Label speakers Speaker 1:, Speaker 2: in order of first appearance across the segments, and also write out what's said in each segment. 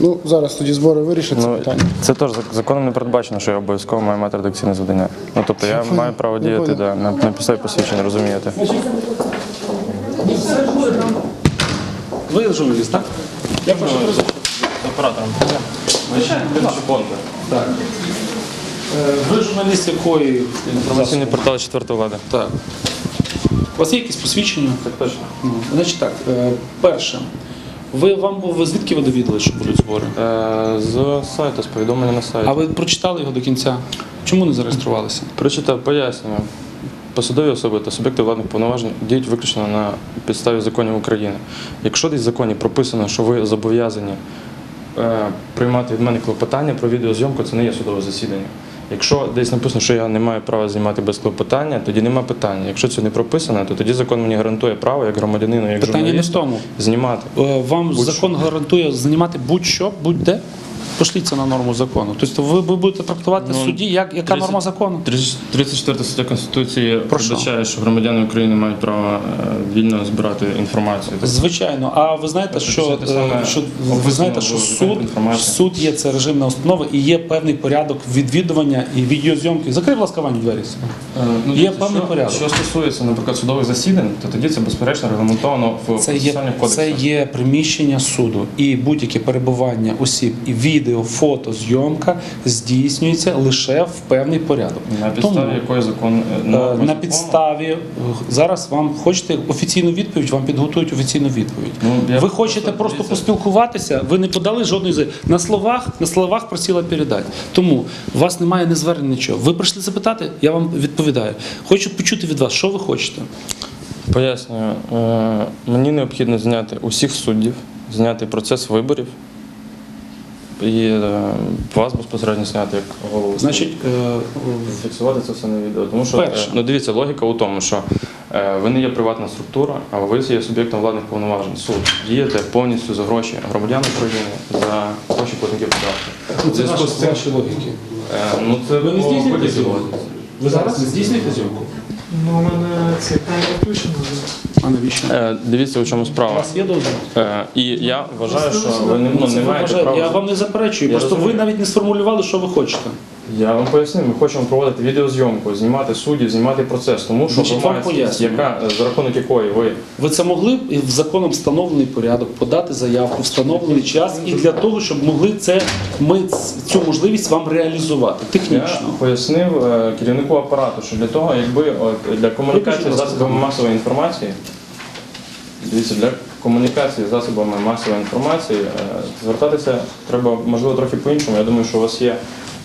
Speaker 1: Ну, зараз тоді збори вирішать це
Speaker 2: Ну,
Speaker 1: питання.
Speaker 2: це теж зак- законом не передбачено, що я обов'язково маю мати редакційне завдання. Ну тобто я маю право діяти да, на, на підставі посвідчення, розумієте?
Speaker 3: Ви журналіст, так? Я прошу
Speaker 2: З оператором.
Speaker 3: Так. Е, Ви журналіст якої
Speaker 2: Інформаційний портал четвертої влади.
Speaker 3: Так. У вас є якісь посвідчення?
Speaker 2: Так точно.
Speaker 3: Ну, Значить так, е, перше. Ви вам ви звідки ви довідали, що будуть збори?
Speaker 2: Е, з сайту, з повідомлення на сайті.
Speaker 3: А ви прочитали його до кінця? Чому не зареєструвалися?
Speaker 2: Прочитав пояснення. Посадові особи та суб'єкти владних повноважень діють виключно на підставі законів України. Якщо десь в законі прописано, що ви зобов'язані е, приймати від мене клопотання про відеозйомку, це не є судове засідання. Якщо десь написано, що я не маю права знімати без клопотання, тоді нема питання. Якщо це не прописано, то тоді закон мені гарантує право як громадянину, як
Speaker 3: Питання не в тому.
Speaker 2: знімати.
Speaker 3: Е, Вам закон гарантує знімати будь-що, будь-де? Пошліться на норму закону. Тобто ви, ви будете трактувати
Speaker 2: Ну,
Speaker 3: судді, як, яка
Speaker 2: 30
Speaker 3: норма закону?
Speaker 2: 34 стаття Конституції
Speaker 3: що?
Speaker 2: передбачає, що громадяни України мають право е, вільно збирати інформацію.
Speaker 3: Звичайно, а ви знаєте, що,
Speaker 2: те саме
Speaker 3: е, що ви знаєте, що суд, суд є це режимна установа і є певний порядок відвідування і відеозйомки. Закрий, будь ласка, Ваню двері.
Speaker 2: Ну,
Speaker 3: Є
Speaker 2: дивіться,
Speaker 3: певний
Speaker 2: що,
Speaker 3: порядок.
Speaker 2: Що стосується, наприклад, судових засідань, то тоді це безперечно регламентовано в
Speaker 3: Це є,
Speaker 2: процесуальних
Speaker 3: це є приміщення суду, і будь-яке перебування осіб, і відео, фото, зйомка здійснюється лише в певний порядок.
Speaker 2: На підставі
Speaker 3: Тому,
Speaker 2: якої закон е,
Speaker 3: е, на підставі е, зараз вам хочете офіційну відповідь, вам підготують офіційну відповідь.
Speaker 2: Ну,
Speaker 3: ви хочете
Speaker 2: просто,
Speaker 3: поспілкуватися, ви не подали жодної заяви. на словах, на словах просила передати. Тому у вас немає не звернень нічого. Ви прийшли запитати, я вам відповідаю. Хочу почути від вас, що ви хочете.
Speaker 2: Пояснюю, мені необхідно зняти усіх суддів, зняти процес виборів і е, вас безпосередньо зняти як голову.
Speaker 3: Значить, е,
Speaker 2: Фіксувати це все на відео. Тому що
Speaker 3: Перше.
Speaker 2: е, ну дивіться, логіка у тому, що ви не є приватна структура, а ви є суб'єктом владних повноважень. Суд дієте повністю за гроші громадян України за гроші платників податків. У зв'язку з цим,
Speaker 3: ваші логіки.
Speaker 2: ну це
Speaker 3: Ви не здійснюєте зйомку? Ви зараз не здійснюєте зйомку?
Speaker 4: Ну, мене це камера включена.
Speaker 3: А навіщо?
Speaker 2: Е, Дивіться, у чому
Speaker 3: У
Speaker 2: справа.
Speaker 3: вас є дозвіл?
Speaker 2: Е, І я вважаю, що ви не, ну, не маєте права.
Speaker 3: Я вам не заперечую,
Speaker 2: Я
Speaker 3: просто ви
Speaker 2: розумію.
Speaker 3: навіть не сформулювали, що ви хочете.
Speaker 2: Я вам поясню, ми хочемо проводити відеозйомку, знімати суддів, знімати процес, тому що
Speaker 3: Значить, вам
Speaker 2: громадськість,
Speaker 3: пояснюю.
Speaker 2: яка е, за рахунок якої ви
Speaker 3: Ви це могли б і в законом встановлений порядок подати заявку, встановлений час, і для того, щоб могли це ми цю можливість вам реалізувати
Speaker 2: Я
Speaker 3: технічно.
Speaker 2: пояснив е, керівнику апарату, що для того, якби от, для комунікації з засобами масової інформації, дивіться, для комунікації з засобами масової інформації е, звертатися треба можливо трохи по-іншому. Я думаю, що у вас є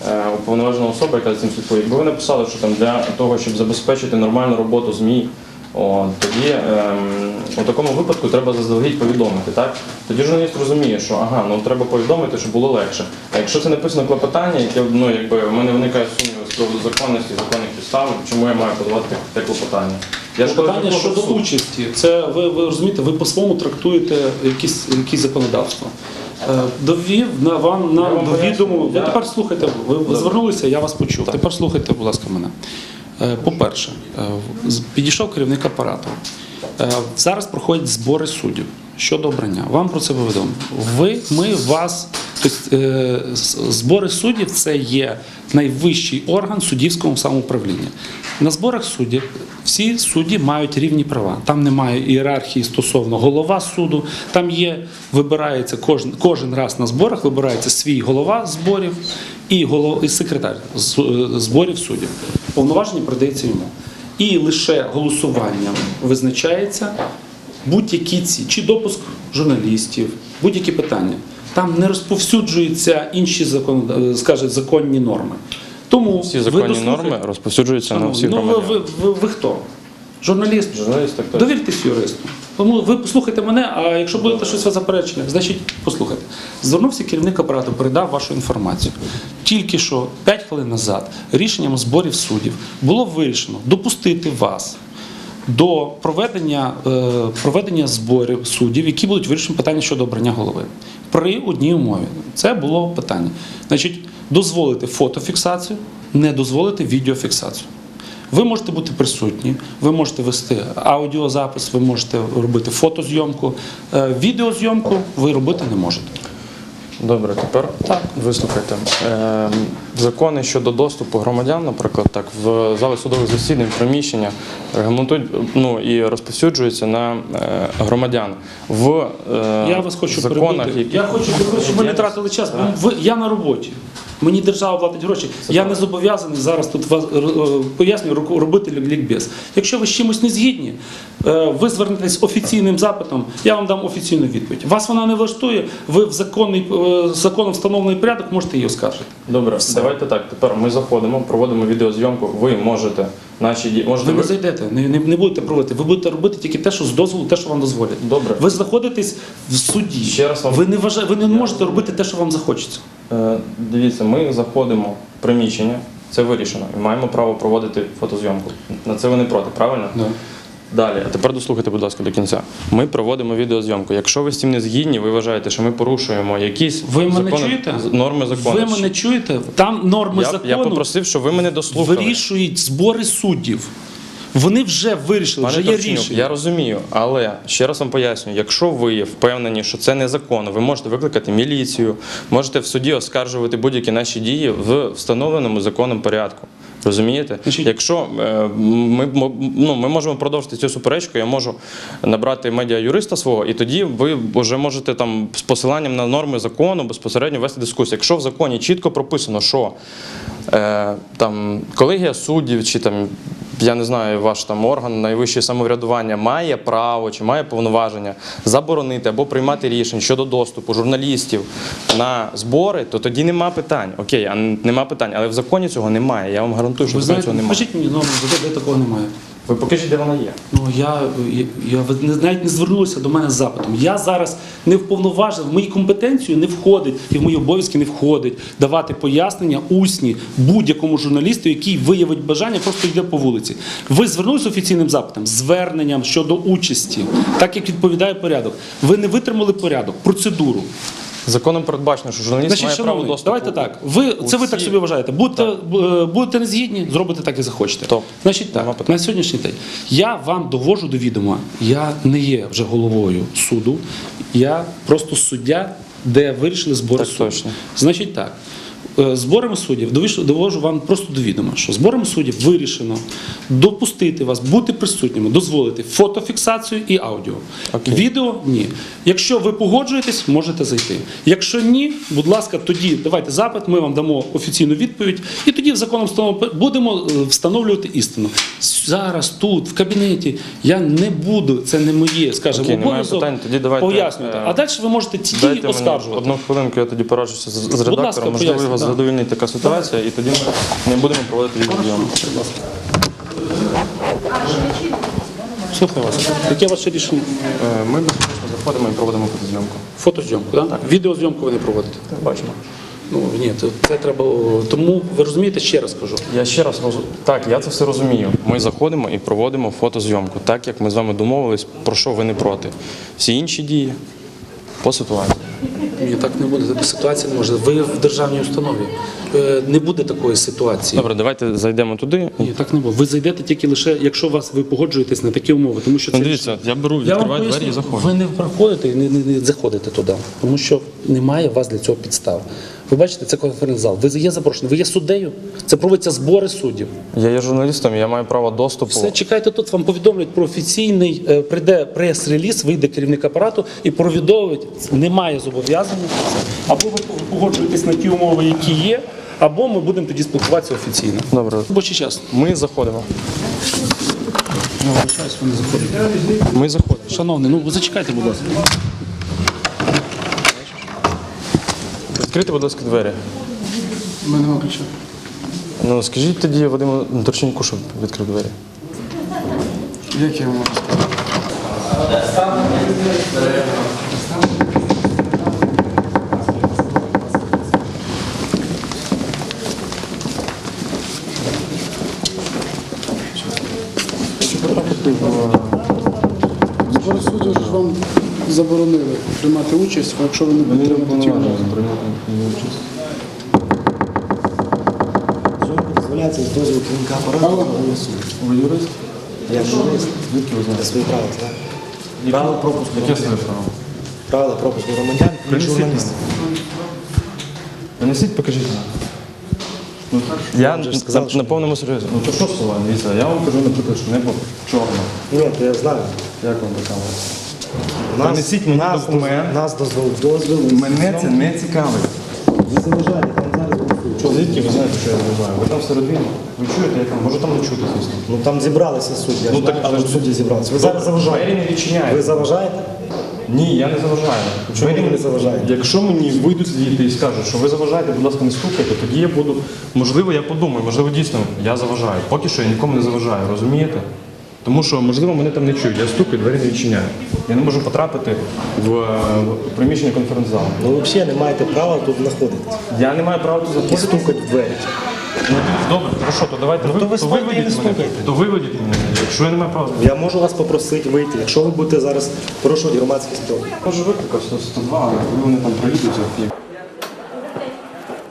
Speaker 2: е, уповноважена особа, яка цим слідкує. Якби ви написали, що там для того, щоб забезпечити нормальну роботу ЗМІ. О, тоді ем, у такому випадку треба заздалегідь повідомити. Так? Тоді журналіст розуміє, що ага, ну треба повідомити, щоб було легше. А якщо це написано клопотання, яке ну, якби, в мене виникає сумніви з приводу законності, законних підстав, чому я маю подавати таке, клопотання? Я ж
Speaker 3: Питання
Speaker 2: кажу,
Speaker 3: щодо
Speaker 2: суд.
Speaker 3: участі, це ви, ви розумієте, ви по-своєму трактуєте якісь, якісь законодавство. Е, Довів на вам на
Speaker 2: Я вам
Speaker 3: до
Speaker 2: поясню.
Speaker 3: Ви
Speaker 2: Я-
Speaker 3: тепер слухайте. Ви, ви звернулися, я вас почув. Тепер слухайте, будь ласка, мене. Е, По-перше, е, з- підійшов керівник апарату. Е, Зараз проходять збори суддів щодо обрання. Вам про це повідомо. Ви, ми вас. Тобто, е, збори суддів це є найвищий орган суддівського самоуправління. На зборах суддів всі судді мають рівні права. Там немає ієрархії стосовно голова суду. Там є, вибирається кожен, кожен раз на зборах вибирається свій голова зборів і, голов, і секретар е, зборів суддів. Повноваження передається йому. І лише голосуванням визначається будь-які ці чи допуск журналістів, будь-які питання. Там не розповсюджуються інші закон, е, скажімо, законні норми. Тому
Speaker 2: Всі законні
Speaker 3: дослухайте.
Speaker 2: норми розповсюджуються на всіх
Speaker 3: ну ви,
Speaker 2: громадян.
Speaker 3: ви, ви, ви хто? Журналіст?
Speaker 2: Журналіст так теж.
Speaker 3: Довіртесь юристу. Тому ви послухайте мене, а якщо будете щось заперечення, значить послухайте. Звернувся керівник апарату, передав вашу інформацію. Тільки що 5 хвилин назад рішенням зборів суддів було вирішено допустити вас до проведення, е, проведення зборів суддів, які будуть вирішені питання щодо обрання голови. При одній умові. Це було питання. Значить, дозволити фотофіксацію, не дозволити відеофіксацію. Ви можете бути присутні, ви можете вести аудіозапис, ви можете робити фотозйомку. Е, Відеозйомку ви робити не можете.
Speaker 2: Добре, тепер
Speaker 3: Так.
Speaker 2: вислухайте. Е, закони щодо доступу громадян, наприклад, так, в зали судових засідань, приміщення регламентують ну, і розповсюджуються на е, громадян. В е,
Speaker 3: Я вас хочу
Speaker 2: законах, які
Speaker 3: Я хочу, щоб ми не тратили час. бо Ви, я на роботі. Мені держава платить гроші. Я не зобов'язаний зараз тут вас е, пояснюю ру- робити лікбез. Якщо ви з чимось не згідні, е, ви звернетесь офіційним запитом, я вам дам офіційну відповідь. Вас вона не влаштує, ви в законний е, законом встановлений порядок можете її оскаржити.
Speaker 2: Добре, давайте так. Тепер ми заходимо, проводимо відеозйомку. Ви можете наші ді... Можете
Speaker 3: Ви не зайдете, не, не, не будете проводити. Ви будете робити тільки те, що з дозволу, те, що вам дозволять.
Speaker 2: Добре.
Speaker 3: Ви знаходитесь в суді.
Speaker 2: Ще раз вам-
Speaker 3: Ви не вважає, ви не можете робити те, що вам захочеться.
Speaker 2: Е, Дивіться, ми заходимо в приміщення, це вирішено, і маємо право проводити фотозйомку. На це ви не проти, правильно? Далі, а тепер дослухайте, будь ласка, до кінця. Ми проводимо відеозйомку. Якщо ви з цим не згідні, ви вважаєте, що ми порушуємо якісь
Speaker 3: Ви мене
Speaker 2: закони-
Speaker 3: чуєте?
Speaker 2: норми закону.
Speaker 3: Ви мене чуєте? Там норми
Speaker 2: я,
Speaker 3: закону
Speaker 2: я попросив, щоб ви мене дослухали.
Speaker 3: вирішують збори суддів. Вони вже вирішили,
Speaker 2: Пане
Speaker 3: вже є
Speaker 2: Товченюк,
Speaker 3: рішення.
Speaker 2: я розумію, але ще раз вам пояснюю, якщо ви впевнені, що це незаконно, ви можете викликати міліцію, можете в суді оскаржувати будь-які наші дії в встановленому законом порядку. Розумієте? Якщо е, ми, ну, ми можемо продовжити цю суперечку, я можу набрати медіа-юриста свого, і тоді ви вже можете там з посиланням на норми закону безпосередньо вести дискусію. Якщо в законі чітко прописано, що е, там колегія суддів чи там. Я не знаю, ваш там орган найвище самоврядування має право чи має повноваження заборонити або приймати рішення щодо доступу журналістів на збори, то тоді нема питань. Окей, а нема питань, але в законі цього немає. Я вам гарантую, що в законі цього немає.
Speaker 3: Скажіть мені ну, де такого немає.
Speaker 2: Ви покажіть, де вона є.
Speaker 3: Ну я, я, я навіть не звернулися до мене з запитом. Я зараз не вповноважив, в мою компетенцію не входить і в мої обов'язки не входить давати пояснення усні будь-якому журналісту, який виявить бажання, просто йде по вулиці. Ви звернулися офіційним запитом, зверненням щодо участі, так як відповідає порядок. Ви не витримали порядок, процедуру.
Speaker 2: Законом передбачено, що журналіст
Speaker 3: Значить,
Speaker 2: має право доступу.
Speaker 3: давайте так. Ви це ви так
Speaker 2: всі-
Speaker 3: собі вважаєте. Будете, будете не згідні, зробите так, як захочете.
Speaker 2: Топ.
Speaker 3: Значить
Speaker 2: Нема
Speaker 3: так,
Speaker 2: питань.
Speaker 3: на сьогоднішній день я вам довожу до відома. Я не є вже головою суду, я просто суддя, де вирішили збори
Speaker 2: Так
Speaker 3: суду.
Speaker 2: точно.
Speaker 3: Значить так. Е, Зборами суддів довожу вам просто до відома, що зборами суддів вирішено допустити вас бути присутніми, дозволити фотофіксацію і аудіо.
Speaker 2: Окей.
Speaker 3: Відео ні. Якщо ви погоджуєтесь, можете зайти. Якщо ні, будь ласка, тоді давайте запит, ми вам дамо офіційну відповідь, і тоді в законом будемо е, встановлювати істину. Зараз тут, в кабінеті, я не буду, це не моє, скажімо,
Speaker 2: немає
Speaker 3: обов'язок пояснювати.
Speaker 2: е,
Speaker 3: А далі ви можете дії
Speaker 2: Дайте
Speaker 3: оскаржувати.
Speaker 2: одну хвилинку, я тоді пораджуся з, редактором.
Speaker 3: ласка,
Speaker 2: Можливо. Задовільнить така ситуація, і тоді ми не будемо проводити відеозйомку.
Speaker 3: Слухаю вас. Яке ваше рішення?
Speaker 2: Е, Ми безпечно заходимо і проводимо фотозйомку.
Speaker 3: Фотозйомку, так? Відеозйомку ви не проводите.
Speaker 2: Бачимо.
Speaker 3: Ну ні, це, це треба. Тому ви розумієте, ще раз кажу.
Speaker 2: Я ще раз роз... так, я це все розумію. Ми заходимо і проводимо фотозйомку, так як ми з вами домовились, про що ви не проти. Всі інші дії по ситуації.
Speaker 3: Ні, так не буде. Ситуація не може. Ви в державній установі. Е, Не буде такої ситуації.
Speaker 2: Добре, давайте зайдемо туди.
Speaker 3: Ні, так не буде. Ви зайдете тільки лише, якщо вас ви погоджуєтесь на такі умови, тому що
Speaker 2: Ну,
Speaker 3: це
Speaker 2: дивіться, я беру,
Speaker 3: Я вам
Speaker 2: відкриваю двері і
Speaker 3: поясню,
Speaker 2: заходжу.
Speaker 3: ви не проходите і не, не, не заходите туди, тому що немає у вас для цього підстав. Ви бачите, це конференц-зал. Ви є запрошені, ви є суддею. Це проводяться збори суддів.
Speaker 2: Я є журналістом, я маю право доступу.
Speaker 3: Все, чекайте тут, вам повідомлять про офіційний, е, прийде прес-реліз, вийде керівник апарату і повідомить, немає зобов'язання. Або ви погоджуєтесь на ті умови, які є, або ми будемо тоді спілкуватися офіційно.
Speaker 2: Добре,
Speaker 3: Робочий час.
Speaker 2: ми заходимо. Ми заходимо.
Speaker 3: Шановний, ну зачекайте, будь ласка.
Speaker 2: Відкрийте, будь ласка, двері.
Speaker 3: У мене нема ключа.
Speaker 2: Ну скажіть тоді Вадиму Торченку, щоб відкрив двері.
Speaker 3: Як я можу сказати?
Speaker 1: Збори суддів ж вам заборонили приймати участь, якщо ви не підтримуєте ті умови.
Speaker 5: Дозволяється з дозволу керівника апарату голосу.
Speaker 2: Ви юрист?
Speaker 5: Я журналіст.
Speaker 2: Звідки ви
Speaker 5: Це
Speaker 2: знаєте?
Speaker 5: свої правила, так? Право пропуску.
Speaker 2: Яке своє право?
Speaker 5: Правила пропуску громадян і
Speaker 2: Принесіть
Speaker 5: журналістів.
Speaker 2: мені. Покажіть. Я
Speaker 5: вже
Speaker 2: на,
Speaker 5: сказав, що-
Speaker 2: на повному серйозі. Ну, то що слова? Дивіться, я вам кажу, наприклад, що небо чорне.
Speaker 5: Ні, то я знаю.
Speaker 2: Як вам така?
Speaker 5: Нас,
Speaker 2: Принесіть мені
Speaker 5: нас,
Speaker 2: документ.
Speaker 5: Нас дозвол, дозвіл.
Speaker 2: Мене це не цікавить.
Speaker 5: Ви заважаєте, там зараз голосують.
Speaker 2: Звідки ви знаєте, що я розмовляю? Ви там всередині. Ви чуєте, я там, може там не чути, звісно.
Speaker 5: Ну там зібралися судді. Я
Speaker 2: Ну, так,
Speaker 5: знаю,
Speaker 2: але
Speaker 5: судді зібралися. Ви зараз заважаєте.
Speaker 2: Двері не відчиняють.
Speaker 5: Ви заважаєте?
Speaker 2: Ні, я не заважаю.
Speaker 5: Чому ви не заважаєте?
Speaker 2: Якщо мені вийдуть звідти і скажуть, що ви заважаєте, будь ласка, не стукайте, тоді я буду, можливо, я подумаю, можливо, дійсно я заважаю. Поки що я нікому не заважаю, розумієте? Тому що, можливо, мене там не чують. Я стукаю, двері не відчиняю. Я не можу потрапити в, е, приміщення конференц-залу.
Speaker 5: Ви взагалі не маєте права тут знаходитися.
Speaker 2: Я не маю права тут
Speaker 5: І
Speaker 2: заходити.
Speaker 5: стукати в двері.
Speaker 2: Ну, добре, хорошо, то давайте
Speaker 5: Ну, то ви стойте і не
Speaker 2: виведіть мене.
Speaker 5: стукайте.
Speaker 2: То виведіть мене, якщо я не маю права.
Speaker 5: Я можу вас попросити вийти, якщо ви будете зараз порушувати громадський спілки.
Speaker 2: Може викликав 102, але коли вони там приїдуть, як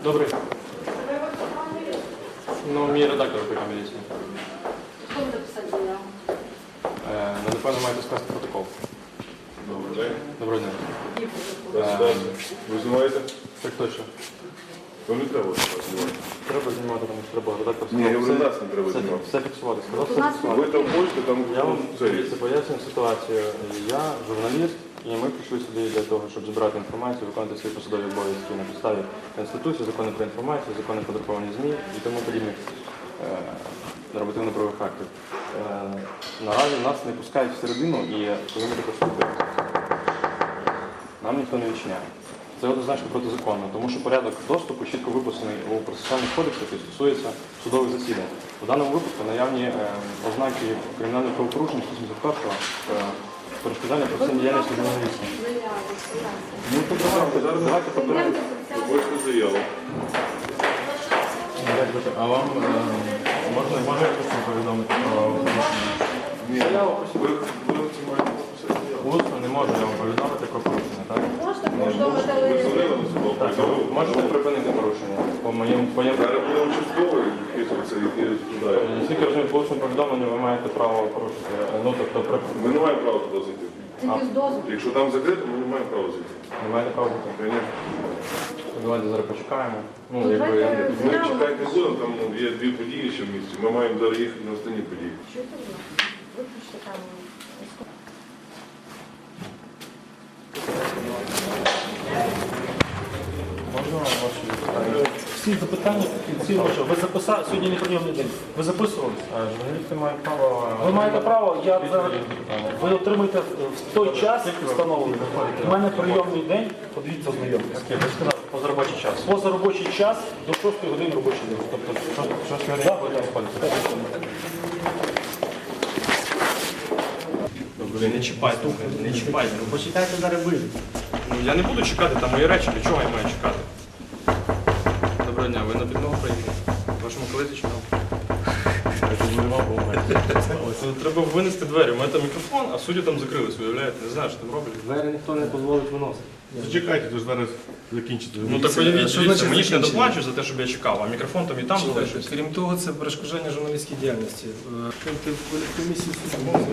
Speaker 2: Добрий. Ну, мій редактор викликав міліцію.
Speaker 6: Хто буде писати?
Speaker 2: Е, Ну, напевно, маєте скласти протокол.
Speaker 7: Добрий день.
Speaker 2: Доброго дня.
Speaker 6: Протокол?
Speaker 7: Ви знімаєте?
Speaker 2: Так точно.
Speaker 7: То не треба знімати.
Speaker 2: Треба знімати, тому що треба редактор
Speaker 7: Ні, я говорю,
Speaker 2: все-
Speaker 7: нас не треба
Speaker 2: все,
Speaker 7: знімати.
Speaker 2: все фіксувати. Сказав, все фіксувати.
Speaker 7: Ви там хочете, там
Speaker 2: Я вам
Speaker 7: це є.
Speaker 2: дивіться, пояснюю ситуацію. Я журналіст, і ми прийшли сюди для того, щоб збирати інформацію, виконувати свої посадові обов'язки на підставі Конституції, закону про інформацію, закону про друковані ЗМІ і тому подібних е, нормативно-правових актів. Е, наразі нас не пускають всередину і коли ми слухаємо, нам ніхто не відчиняє. Це однозначно протизаконно, тому що порядок доступу чітко виписаний у процесуальних кодексах і стосується судових засідань. У даному випадку наявні е, ознаки кримінального правопорушення 171 е, перешкоджання професійній діяльності журналістів. Ну то давайте.
Speaker 7: Хочете заяву.
Speaker 2: А вам е, можна, можна якось повідомити про порушення?
Speaker 7: Ні, ви, ви це написати заяву.
Speaker 2: Усно не можу я вам повідомити про порушення, так?
Speaker 6: Можете повідомити,
Speaker 7: Ви
Speaker 6: але
Speaker 2: Так, можете припинити порушення по моєму по моєму
Speaker 7: Зараз буде участковий, який який розповідає.
Speaker 2: Наскільки розумію, по усному повідомленню ви маєте право порушити. е, Ну, тобто, при...
Speaker 7: Ми не маємо права туди зайти.
Speaker 6: тільки з дозволу.
Speaker 7: Якщо там закрито, ми не маємо права зайти.
Speaker 2: не маєте права бути.
Speaker 7: Конечно.
Speaker 2: Давайте зараз почекаємо. Ну,
Speaker 6: Ну,
Speaker 2: якби...
Speaker 6: давайте
Speaker 7: Ми чекати не будемо, там ну, є дві події ще в місті. Ми маємо зараз їхати на останні події.
Speaker 6: Чуєте ви? Виключте там.
Speaker 2: Можна ваші питання?
Speaker 3: Всі запитання в кінці робочого. Ви записали сьогодні не прийомний день. Ви записувалися?
Speaker 2: Журналісти мають право...
Speaker 3: Ви маєте право, я зараз ви отримаєте в той час встановлений. У мене прийомний день, подивіться?
Speaker 2: Ви сказали, поза робочий час.
Speaker 3: Поза робочий час до 6 години робочий день. Тобто
Speaker 2: Що? Добре, не чіпайте, не чіпайте. Ну почекайте зараз ви. Ну я не буду чекати, там мої речі, для чого я маю чекати? Доброго дня, ви на підмогу приїхали? Вашому колезі чи нам? Це. Це треба винести двері. У мене там мікрофон, а судді там закрились, уявляєте? Не знаю, що там роблять.
Speaker 3: Двері ніхто не дозволить виносити.
Speaker 7: Зачекайте, то ж зараз закінчите.
Speaker 2: Ну так уявіть, дивіться, мені ж не доплачують за те, щоб я чекав, а мікрофон там і там залишився.
Speaker 8: Крім того, це перешкоджання журналістській діяльності. Е, Ти в комісії суду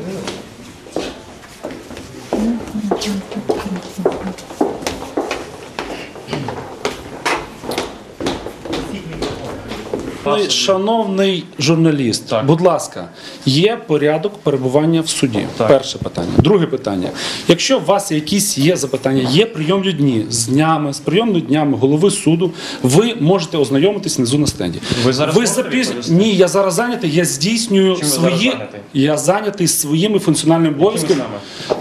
Speaker 3: Шановний- Шановний журналіст,
Speaker 2: Так.
Speaker 3: будь ласка, є порядок перебування в суді.
Speaker 2: Так.
Speaker 3: Перше питання. Друге питання. Якщо у вас якісь є запитання, є прийомні дні з днями, з прийомними днями голови суду, ви можете ознайомитись внизу на стенді.
Speaker 2: Ви зараз
Speaker 3: ви
Speaker 2: відповісти?
Speaker 3: Ні, я зараз зайнятий, я здійснюю
Speaker 2: Чим
Speaker 3: свої. Я зайнятий своїми функціональними обов'язками.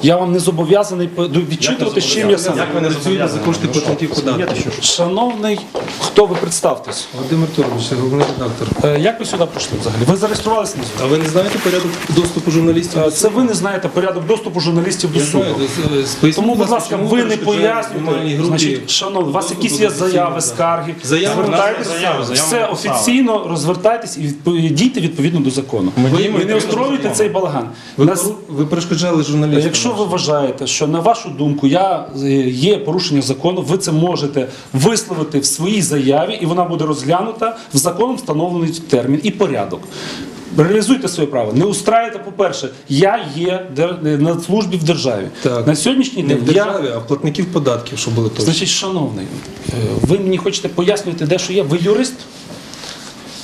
Speaker 3: Я вам не зобов'язаний відчитувати, з чим я сам.
Speaker 2: Як ви не
Speaker 8: працюєте за кошти платників податків.
Speaker 3: Шановний, хто ви представтесь?
Speaker 8: Володимир Турович, головний редактор.
Speaker 3: Е, Як ви сюди прийшли взагалі? Ви зареєструвалися на суд?
Speaker 8: А ви не знаєте порядок доступу журналістів?
Speaker 3: Е,
Speaker 8: до
Speaker 3: Це
Speaker 8: суду?
Speaker 3: ви не знаєте порядок доступу журналістів до
Speaker 8: Я
Speaker 3: суду.
Speaker 8: знаю, до- з- поясніть,
Speaker 3: Тому, будь ласка,
Speaker 8: чому
Speaker 3: ви не
Speaker 8: знімальній
Speaker 3: пояснюєте.
Speaker 8: групі
Speaker 3: Значить, шановні, у вас якісь є заяви, скарги.
Speaker 8: Заяви
Speaker 3: Звертайтесь,
Speaker 2: заяви, заяви
Speaker 3: все
Speaker 2: написали.
Speaker 3: офіційно розвертайтесь і відпо- дійте відповідно до закону. Ви, ви не устроюєте цей балаган.
Speaker 8: Ви,
Speaker 3: Нас-
Speaker 8: ви перешкоджали журналістам.
Speaker 3: Якщо ви вважаєте, що на вашу думку я е, є порушення закону, ви це можете висловити в своїй заяві, і вона буде розглянута в законом встановлений термін і порядок. реалізуйте своє право. Не устраюйте, по-перше, я є дер- на службі в державі.
Speaker 8: Так.
Speaker 3: На сьогоднішній
Speaker 8: Не
Speaker 3: день
Speaker 8: в
Speaker 3: я
Speaker 8: а в платників податків, щоб були точно.
Speaker 3: Значить, шановний, е, ви мені хочете пояснювати, де що є? Ви юрист?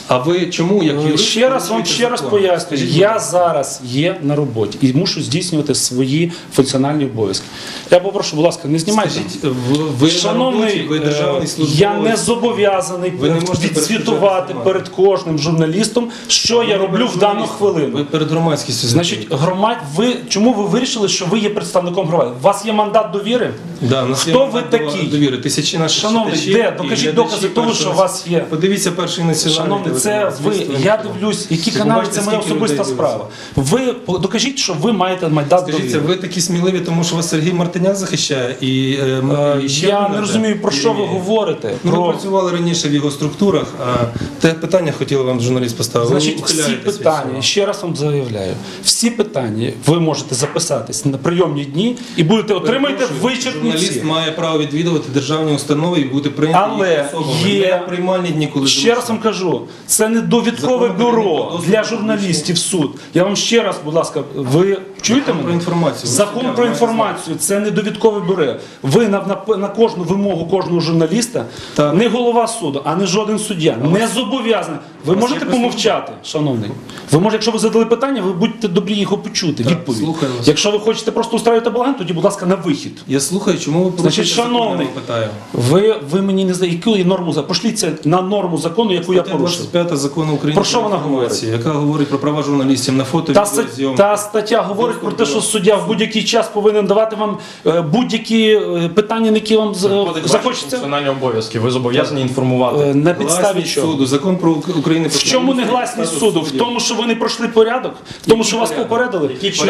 Speaker 8: А ви чому, як юрист,
Speaker 3: Е, ще раз вам ще раз пояснюю. Я зараз є на роботі і мушу здійснювати свої функціональні обов'язки. Я попрошу, будь ласка, не знімайте.
Speaker 8: Скажіть, ви, ви на
Speaker 3: Шановний,
Speaker 8: роботі, ви
Speaker 3: е,
Speaker 8: державний службовець.
Speaker 3: я не зобов'язаний
Speaker 8: Ви не
Speaker 3: відзвітувати перед кожним журналістом, що я роблю в дану хвилину.
Speaker 8: Ви перед громадськістю
Speaker 3: Значить, громад, ви чому ви вирішили, що ви є представником громади? У вас є мандат довіри?
Speaker 8: Да, нас є
Speaker 3: Хто ви такий?
Speaker 8: Довіри. Тисячі наших
Speaker 3: Шановний, де? Докажіть докази того, що у вас є.
Speaker 8: Подивіться перший національний
Speaker 3: Шановний, це ви. Я дивлюсь, які канали це моя особиста справа. Ви докажіть, що ви маєте мандат
Speaker 8: Скажіть, це ви такі сміливі, тому що вас Сергій Мартиняк захищає і, е,
Speaker 3: Е,
Speaker 8: ще
Speaker 3: Я не розумію, про що ви говорите.
Speaker 8: Ну, ви
Speaker 3: Про
Speaker 8: працювали раніше в його структурах, а те питання хотіли вам журналіст поставити.
Speaker 3: Значить, всі питання, ще раз вам заявляю, всі питання ви можете записатись на прийомні дні і будете
Speaker 8: Перепрошую,
Speaker 3: вичерпні
Speaker 8: Журналіст має право відвідувати державні установи і бути прийнятим
Speaker 3: Але є
Speaker 8: приймальні дні, коли
Speaker 3: ще раз вам кажу, це не довідкове бюро для журналістів суд. Я вам ще раз, будь ласка, ви чуєте
Speaker 8: Закон
Speaker 3: мене?
Speaker 8: про інформацію.
Speaker 3: Закон про інформацію це не довідкове бюро. Ви на, на, на кожну вимогу кожного журналіста,
Speaker 8: Так.
Speaker 3: не голова суду, а не жоден суддя, не зобов'язаний. Ви можете помовчати, шановний. Ви може, якщо ви задали питання, ви будьте добрі його почути. відповідь.
Speaker 8: слухаю вас.
Speaker 3: Якщо ви хочете просто устраювати балаган, тоді, будь ласка, на вихід.
Speaker 8: Я слухаю, чому ви порушуєте
Speaker 3: Значить,
Speaker 8: закон, я
Speaker 3: шановний,
Speaker 8: вам питаю.
Speaker 3: ви, ви мені не за яку є норму за пошліться на норму закону, яку я
Speaker 8: Стаття
Speaker 3: порушив.
Speaker 8: 25 закону України
Speaker 3: Про що вона
Speaker 8: інформацію, яка говорить про права журналістів на фото,
Speaker 3: Та,
Speaker 8: відео,
Speaker 3: ст- та стаття говорить про те, що суддя в будь-який час повинен давати вам е, будь-які е, питання, на які вам
Speaker 2: ваші
Speaker 3: захочеться.
Speaker 2: функціональні обов'язки. Ви зобов'язані інформувати.
Speaker 3: Е, На підставі чого?
Speaker 8: суду, закон про Ук- України
Speaker 3: В чому не гласність суду? В тому, що ви не пройшли порядок? В тому, що вас попередили?
Speaker 2: Який
Speaker 8: Що,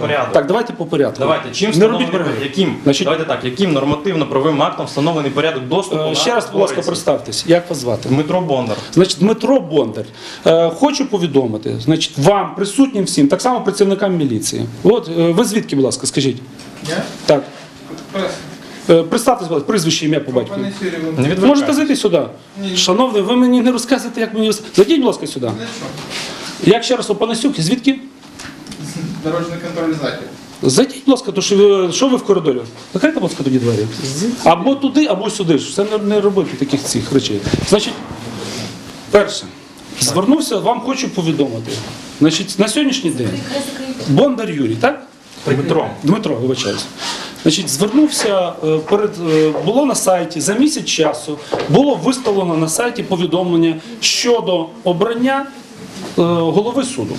Speaker 2: порядок?
Speaker 3: Так, давайте по порядку.
Speaker 2: Давайте, чим
Speaker 3: не робіть.
Speaker 2: Яким?
Speaker 3: Значить,
Speaker 2: Давайте так, яким нормативно-правовим актом встановлений порядок доступу?
Speaker 3: е, ще раз, будь ласка, представтесь. Як вас звати?
Speaker 2: Дмитро Бондар.
Speaker 3: Значить, Дмитро Бондар. Е, хочу повідомити, значить, вам, присутнім всім, так само працівникам міліції. От, е, ви звідки, будь ласка, скажіть?
Speaker 9: Я?
Speaker 3: Так. Е, представтесь, будь ласка, прізвище, ім'я по.
Speaker 9: Пане Сірі,
Speaker 2: Не
Speaker 3: Можете зайти сюди. Шановний, ви мені не розказуєте, як мені. Зайдіть, будь ласка, сюди. Як ще раз Опанасюк, звідки?
Speaker 9: дорожній контроль захід.
Speaker 3: Зайдіть, будь ласка, то що ви, що ви в коридорі? Закрийте, будь ласка, тоді двері. Або туди, або сюди. ж. Це не, не робити таких цих речей. Значить, перше, звернувся, вам хочу повідомити. Значить, на сьогоднішній день Бондар Юрій, так?
Speaker 2: Дмитро.
Speaker 3: Дмитро, вибачаюся. Значить, звернувся е, перед е, було на сайті за місяць часу, було виставлено на сайті повідомлення щодо обрання е, голови суду.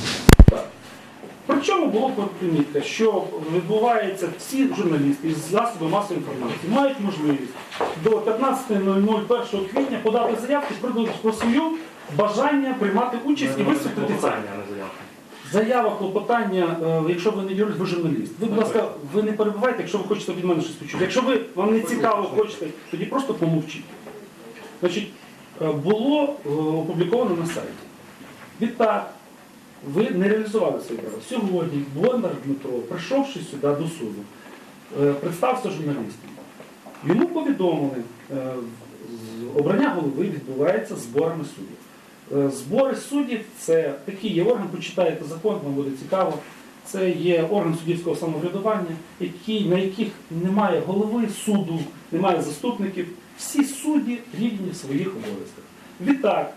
Speaker 3: Причому було примітка, що відбувається, всі журналісти із засобів масової інформації мають можливість до 15.00 1 квітня подати заявки про, про свою бажання приймати участь і висвітлити це. Заява, клопотання, е, якщо ви не юрист, ви журналіст. Ви, будь ласка, ви не перебувайте, якщо ви хочете від мене щось почути. Якщо ви вам не цікаво хочете, тоді просто помовчіть. Значить, е, було е, опубліковано на сайті. Відтак, ви не реалізували свої права. Сьогодні Бондар Дмитро, прийшовши сюди до суду, представився журналістом. Йому повідомили, обрання голови відбувається зборами суддів. Е, Збори суддів це такий є орган, почитаєте закон, вам буде цікаво. Це є орган суддівського самоврядування, який, на яких немає голови суду, немає заступників. Всі судді рівні в своїх обов'язках. Відтак,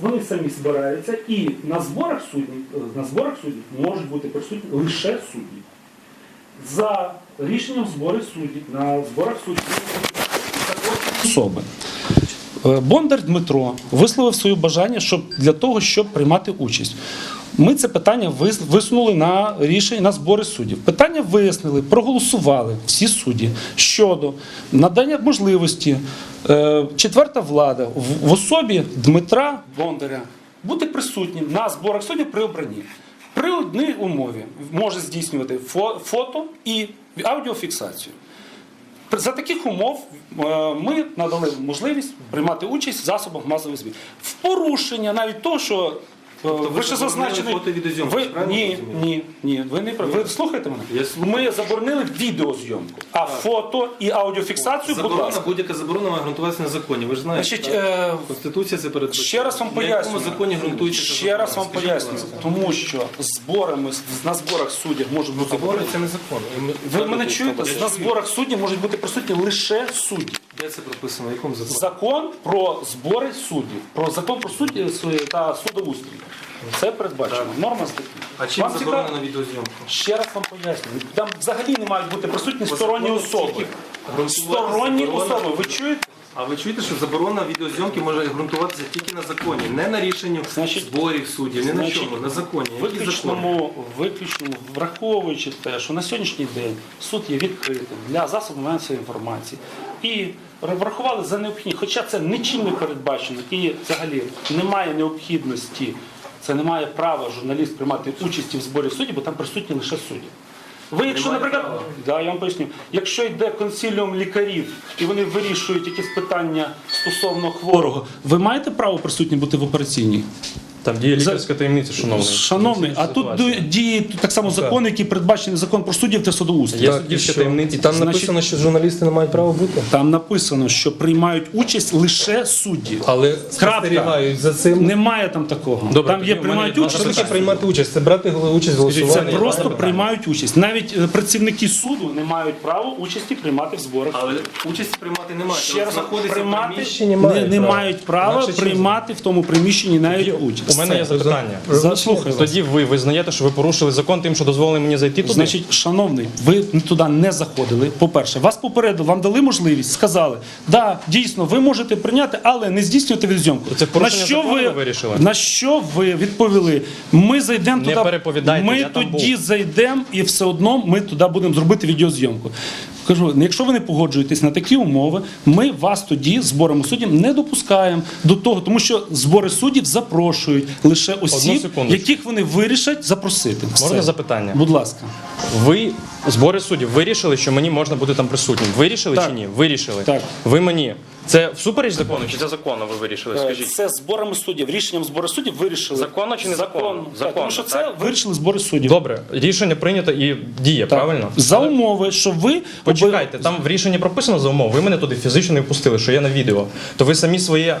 Speaker 3: вони самі збираються і на зборах суддів, е, на зборах суддів можуть бути присутні лише судді. За рішенням зборів суддів, на зборах суддів особи. Е, Бондар Дмитро висловив своє бажання щоб, для того, щоб приймати участь. Ми це питання висунули на рішення на збори суддів. Питання вияснили, проголосували всі судді щодо надання можливості е, четверта влада в, особі Дмитра Бондаря бути присутнім на зборах суддів при обранні. При одній умові може здійснювати фо- фото і аудіофіксацію. За таких умов е, ми надали можливість приймати участь в засобах масових ЗМІ. В порушення навіть того, що
Speaker 8: Тобто ви
Speaker 3: вище зазначений.
Speaker 8: заборонили фото- і відеозйомку,
Speaker 3: Ви
Speaker 8: правильно
Speaker 3: ні, ні, ні. Ви не прав- ви слухайте мене.
Speaker 8: Я слухаю.
Speaker 3: Ми заборонили відеозйомку, а фото і аудіофіксацію, будь
Speaker 8: Заборона,
Speaker 3: ласка.
Speaker 8: будь-яка заборона має ґрунтуватися на законі. Ви ж знаєте.
Speaker 3: Значить,
Speaker 8: так?
Speaker 3: е,
Speaker 8: Конституція це передбачає.
Speaker 3: Ще раз вам
Speaker 8: На якому
Speaker 3: пояснюю.
Speaker 8: законі ґрунтується ця
Speaker 3: Ще раз вам
Speaker 8: Скажіть, будь
Speaker 3: пояснюю.
Speaker 8: ласка.
Speaker 3: Тому що зборами на зборах суддів можуть бути
Speaker 8: Забори це не закон. І ми-
Speaker 3: Ви мене чуєте? На зборах суддів можуть бути присутні лише судді.
Speaker 8: Де це прописано? В якому законі?
Speaker 3: Закон про збори суддів, про закон про судді та судоустрій. Це передбачено. Норма статті.
Speaker 8: А чим
Speaker 3: Вам цікаво?
Speaker 8: заборонена відеозйомка?
Speaker 3: Ще раз вам пояснюю. Там взагалі не мають бути присутні сторонні особи. Сторонні особи. Ви чуєте?
Speaker 8: А ви чуєте, що заборона відеозйомки може ґрунтуватися тільки на законі, не на рішенні
Speaker 3: Значить,
Speaker 8: зборів суддів, не на
Speaker 3: значить,
Speaker 8: чому, на законі. Які закони?
Speaker 3: Виключному, виключному, враховуючи те, що на сьогоднішній день суд є відкритим для засобів масової інформації. І врахували за необхідність, хоча це нічим не передбачено і взагалі немає необхідності, це не має права журналіст приймати участі в зборі судді, бо там присутні лише судді. Ви, якщо, наприклад, да, я вам поясню, якщо йде консиліум лікарів і вони вирішують якісь питання стосовно хворого, ви маєте право присутні бути в операційній?
Speaker 2: Там діє лікарська таємниця, шановний.
Speaker 3: Шановний, а тут діє так само закон, який передбачений закон про суддів та судоустрій.
Speaker 2: Є суддівська
Speaker 5: і
Speaker 2: таємниця.
Speaker 5: І там написано, що журналісти не мають права бути.
Speaker 3: Там написано, що приймають участь лише судді.
Speaker 5: Але спостерігають за цим.
Speaker 3: Немає там такого.
Speaker 2: Добре,
Speaker 3: там є приймають
Speaker 2: два
Speaker 5: Що
Speaker 3: участь.
Speaker 5: таке приймати участь? Це брати участь в
Speaker 3: Це просто приймають участь. Навіть е, працівники суду не мають права участі приймати в зборах.
Speaker 8: Але участі приймати немає.
Speaker 3: Ще раз приймати не,
Speaker 5: мають
Speaker 3: права приймати в тому приміщенні навіть участь.
Speaker 2: У мене є запитання.
Speaker 3: Заслухаю вас.
Speaker 2: Тоді ви визнаєте, що ви порушили закон тим, що дозволили мені зайти туди?
Speaker 3: Значить, шановний, ви туди не заходили. По-перше, вас попередили, вам дали можливість, сказали, да, дійсно, ви можете прийняти, але не здійснювати відзйомку.
Speaker 2: Це
Speaker 3: на що ви
Speaker 2: ви вирішили?
Speaker 3: На що ви відповіли? Ми зайдемо
Speaker 2: Не
Speaker 3: туди.
Speaker 2: переповідайте,
Speaker 3: ми
Speaker 2: я
Speaker 3: тоді зайдемо і все одно ми туди будемо зробити відеозйомку. Кажу, якщо ви не погоджуєтесь на такі умови, ми вас тоді збором суддів не допускаємо до того, тому що збори суддів запрошують лише осіб, яких вони вирішать запросити.
Speaker 2: Можна запитання?
Speaker 3: Будь ласка.
Speaker 2: Ви збори суддів вирішили, що мені можна бути там присутнім. Вирішили
Speaker 3: Так.
Speaker 2: чи ні? Вирішили.
Speaker 3: Так.
Speaker 2: Ви мені. Це всупереч закону чи це законно ви вирішили? Скажіть.
Speaker 3: Це зборами суддів. Рішенням збору суддів вирішили.
Speaker 2: Законно чи не законно?
Speaker 3: Законно. Тому що це
Speaker 2: так?
Speaker 3: вирішили збори суддів.
Speaker 2: Добре, рішення прийнято і діє,
Speaker 3: Так.
Speaker 2: правильно?
Speaker 3: За
Speaker 2: Але-
Speaker 3: умови, що ви
Speaker 2: Почекайте, там в рішенні прописано за умов. Ви мене туди фізично не впустили, що я на відео. То ви самі своє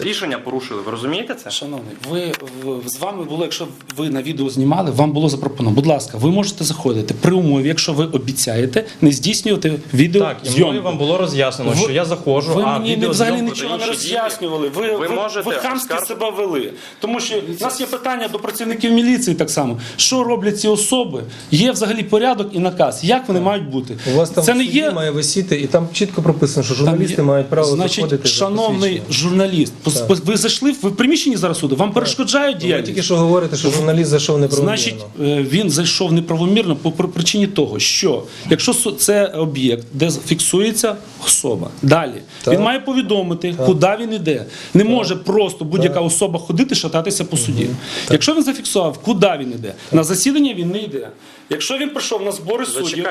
Speaker 2: рішення порушили. Ви розумієте це?
Speaker 3: Шановний, ви в- з вами було, якщо ви на відео знімали, вам було запропоновано. Будь ласка, ви можете заходити при умові, якщо ви обіцяєте не здійснювати відео
Speaker 2: Так, і мною вам було роз'яснено, що я заходжу,
Speaker 3: Ви
Speaker 2: а
Speaker 3: мені не-
Speaker 2: відео
Speaker 3: взагалі нічого не роз'яснювали. Ви, ви,
Speaker 2: Ви можете
Speaker 3: ви хамськи себе вели. Тому що в нас є питання до працівників міліції так само. Що роблять ці особи? Є взагалі порядок і наказ. Як вони мають бути?
Speaker 5: У вас там
Speaker 3: Це не є
Speaker 5: має висіти, і там чітко прописано, що журналісти
Speaker 3: є-
Speaker 5: мають право
Speaker 3: Значить,
Speaker 5: заходити. за
Speaker 3: шановний
Speaker 5: посвідченням.
Speaker 3: журналіст, пос- ви зайшли ви в приміщенні зараз суду, вам перешкоджають
Speaker 5: Ви тільки що говорите, що журналіст зайшов неправомірно.
Speaker 3: Значить, е, він зайшов неправомірно по причині того, що якщо це об'єкт, де фіксується особа, далі
Speaker 5: Так.
Speaker 3: він має повідомити, куди він іде. Не може просто будь-яка особа ходити, шататися по суді. Якщо він зафіксував, куди він іде, на засідання він не йде. Якщо він прийшов на збори суддів,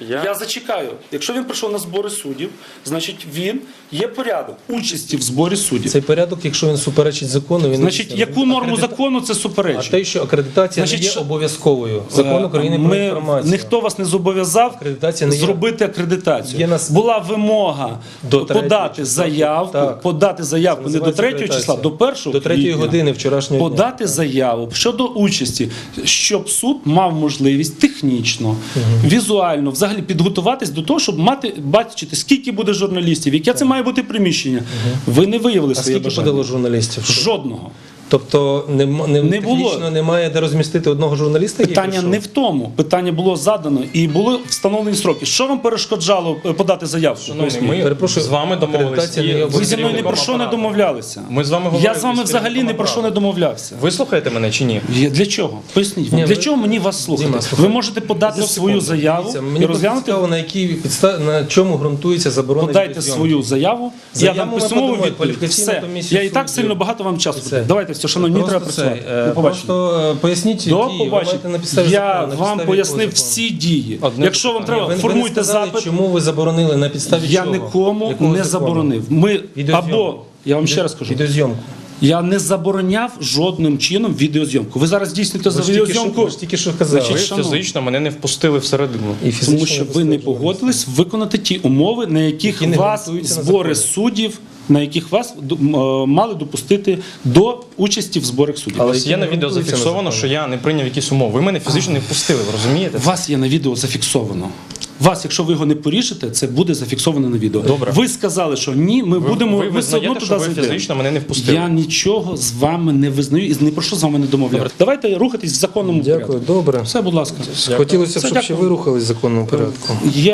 Speaker 3: я...
Speaker 2: Я-
Speaker 3: зачекаю. Якщо він прийшов на збори суддів, значить він є порядок участі в зборі суддів.
Speaker 5: Цей порядок, якщо він суперечить закону, він
Speaker 3: Значить,
Speaker 5: не
Speaker 3: яку норму
Speaker 5: Акредита-
Speaker 3: закону це
Speaker 5: А
Speaker 3: суперечить?
Speaker 5: те, що акредитація
Speaker 3: Значить,
Speaker 5: не є обов'язковою. Закон України про інформацію.
Speaker 3: Ніхто вас не зобов'язав
Speaker 5: Акредитація не є.
Speaker 3: зробити акредитацію.
Speaker 5: Є нас-
Speaker 3: Була вимога
Speaker 5: До
Speaker 3: подати заявку,
Speaker 5: Так.
Speaker 3: подати заявку не до 3 числа, до 1
Speaker 5: До третьої
Speaker 3: квітня.
Speaker 5: години вчорашнього дня.
Speaker 3: Подати заяву щодо участі, щоб суд мав можливість технічно, візуально, взагалі підготуватись до того, щоб мати бачити, скільки буде журналістів, яке це має бути приміщення. Ви не виявили
Speaker 5: А
Speaker 3: своє
Speaker 5: скільки
Speaker 3: бажання.
Speaker 5: подало журналістів?
Speaker 3: Жодного.
Speaker 5: Тобто не, не,
Speaker 3: Не було.
Speaker 5: технічно немає де розмістити одного журналіста, який
Speaker 3: Питання
Speaker 5: прийшов?
Speaker 3: не в тому. Питання було задано і були встановлені строки. Що вам перешкоджало е, подати заявку?
Speaker 2: Шановні,
Speaker 3: Поясніть.
Speaker 2: ми
Speaker 5: Перепрошую,
Speaker 2: з вами домовились.
Speaker 5: акредитація не є
Speaker 3: ви зі мною ні про що не
Speaker 2: апарату.
Speaker 3: домовлялися.
Speaker 2: Ми з вами
Speaker 3: Я
Speaker 2: говорили
Speaker 3: з вами
Speaker 2: з
Speaker 3: взагалі ні
Speaker 2: керівником
Speaker 3: про що не
Speaker 2: апарату.
Speaker 3: домовлявся.
Speaker 2: Ви слухаєте мене чи ні?
Speaker 3: Для чого? Поясніть.
Speaker 5: Ні,
Speaker 3: для
Speaker 5: ви-
Speaker 3: чого мені вас слухати?
Speaker 5: Діма,
Speaker 3: ви можете подати
Speaker 5: Одну
Speaker 3: свою
Speaker 5: секунду.
Speaker 3: заяву
Speaker 5: Дивіться,
Speaker 3: і
Speaker 5: Мені просто
Speaker 3: розглянути.
Speaker 5: цікаво, на якій підстав... на чому ґрунтується заборона
Speaker 3: Подайте
Speaker 5: відеозйомки.
Speaker 3: свою заяву, я
Speaker 5: Заяву
Speaker 3: дам
Speaker 5: ми
Speaker 3: письмову відповідь. Все. Я і так
Speaker 5: суддів.
Speaker 3: сильно багато вам часу.
Speaker 5: Все.
Speaker 3: Давайте все, шановні,
Speaker 5: Просто
Speaker 3: працювати.
Speaker 5: це, е,
Speaker 3: До побачення.
Speaker 5: Просто е, поясніть
Speaker 3: До
Speaker 5: дії, ви маєте
Speaker 3: побачення.
Speaker 5: на підставі
Speaker 3: Я
Speaker 5: закону, на
Speaker 3: вам
Speaker 5: підставі
Speaker 3: пояснив
Speaker 5: якого закону?
Speaker 3: всі дії.
Speaker 2: Одне
Speaker 3: Якщо вам треба,
Speaker 5: Ви, ви не
Speaker 3: формуйте
Speaker 5: сказали,
Speaker 3: запит.
Speaker 5: чому ви заборонили на підставі
Speaker 3: Я
Speaker 5: чого?
Speaker 3: нікому
Speaker 5: Якого
Speaker 3: не
Speaker 5: закону?
Speaker 3: заборонив. Ми
Speaker 5: Відеозйомку.
Speaker 3: або я вам ще раз кажу.
Speaker 5: Відеозйомку.
Speaker 3: Я не забороняв жодним чином відеозйомку. Ви зараз здійснюєте за
Speaker 8: Ви ж тільки що-
Speaker 3: відеозйомку,
Speaker 8: ви ж тільки що казали.
Speaker 3: Значить,
Speaker 2: Ви
Speaker 3: шановні,
Speaker 2: фізично мене не впустили всередину.
Speaker 8: І
Speaker 3: тому що ви не погодились виконати ті умови, на яких
Speaker 8: Які не
Speaker 3: вас
Speaker 8: ґрунтуються на
Speaker 3: збори
Speaker 8: законі.
Speaker 3: суддів, на яких вас е, мали допустити до участі в зборах суддів.
Speaker 2: Але є на відео зафіксовано, що я не прийняв якісь умови. Ви мене фізично не впустили, ви розумієте?
Speaker 3: Вас є на відео зафіксовано. Вас, якщо ви його не порішите, це буде зафіксовано на відео.
Speaker 2: Добре.
Speaker 3: Ви сказали, що ні, ми
Speaker 2: Ви,
Speaker 3: будемо
Speaker 2: ви
Speaker 3: ми все одно туди
Speaker 2: що ви фізично мене не впустили?
Speaker 3: Я нічого з вами не визнаю і ні про що з вами не домовляю. Давайте рухатись в законному
Speaker 8: Дякую,
Speaker 3: порядку.
Speaker 8: добре.
Speaker 3: Все, будь ласка.
Speaker 8: Хотілося б, щоб ще ви рухались в законному порядку.
Speaker 3: Є